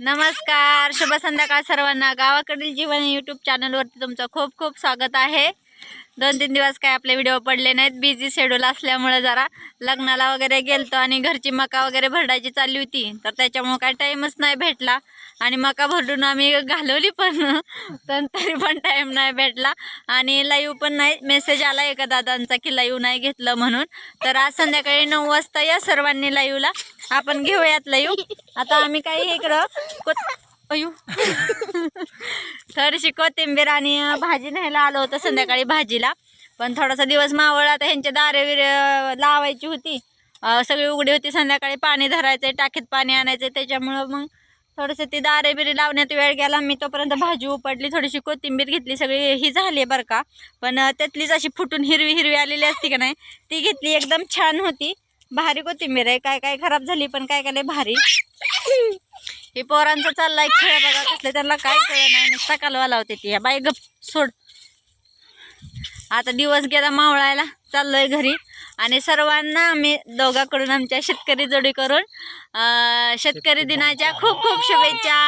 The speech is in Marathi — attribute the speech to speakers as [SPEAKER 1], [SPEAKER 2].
[SPEAKER 1] नमस्कार शुभ संध्याकाळ सर्वांना. गावाकडील जीवन यूट्यूब चॅनलवरती तुमचं खूप खूप स्वागत आहे. दोन तीन दिवस काय आपले व्हिडिओ पडले नाहीत बिझी शेड्यूल असल्यामुळे जरा लग्नाला वगैरे गेलतो आणि घरची मका वगैरे भरडायची चालली होती. तर त्याच्यामुळं काय टाईमच नाही भेटला आणि मका भरडून आम्ही घालवली पण पण तरी पण टाईम नाही भेटला. आणि लाईव्ह पण नाही मेसेज आला एका दादांचा की लाईव्ह नाही घेतलं म्हणून. तर आज संध्याकाळी नऊ वाजता या सर्वांनी लाईव्हला आपण घेऊयात येऊ आता आम्ही काही इकडं कोत अयो थोडीशी कोथिंबीर आणि भाजी न्यायला आलो होतं संध्याकाळी भाजीला. पण थोडासा दिवस मावळला तर ह्यांच्या दारे विरे लावायची होती. सगळी उघडी होती. संध्याकाळी पाणी धरायचं टाकीत पाणी आणायचं त्याच्यामुळं मग थोडंसं ती दारे बिरे लावण्यात वेळ गेला. मी तोपर्यंत भाजी उपटली थोडीशी कोथिंबीर घेतली. सगळी ही झाली बरं का. पण त्यातलीच अशी फुटून हिरवी हिरवी आलेली असती का नाही ती घेतली. एकदम छान होती. भारी कोथिंबीर आहे. काय काय खराब झाली पण काय काय लय भारी. हे पोरांचं चाललाय खेळ बघा कसले त्यांना काय कळ नाही नुसता कालवा लावते ती. बाई गप सोड. आता दिवस गेला मावळायला चाललोय घरी. आणि सर्वांना आम्ही दोघाकडून आमच्या शेतकरी जोडी करून शेतकरी दिनाच्या खूप खूप शुभेच्छा.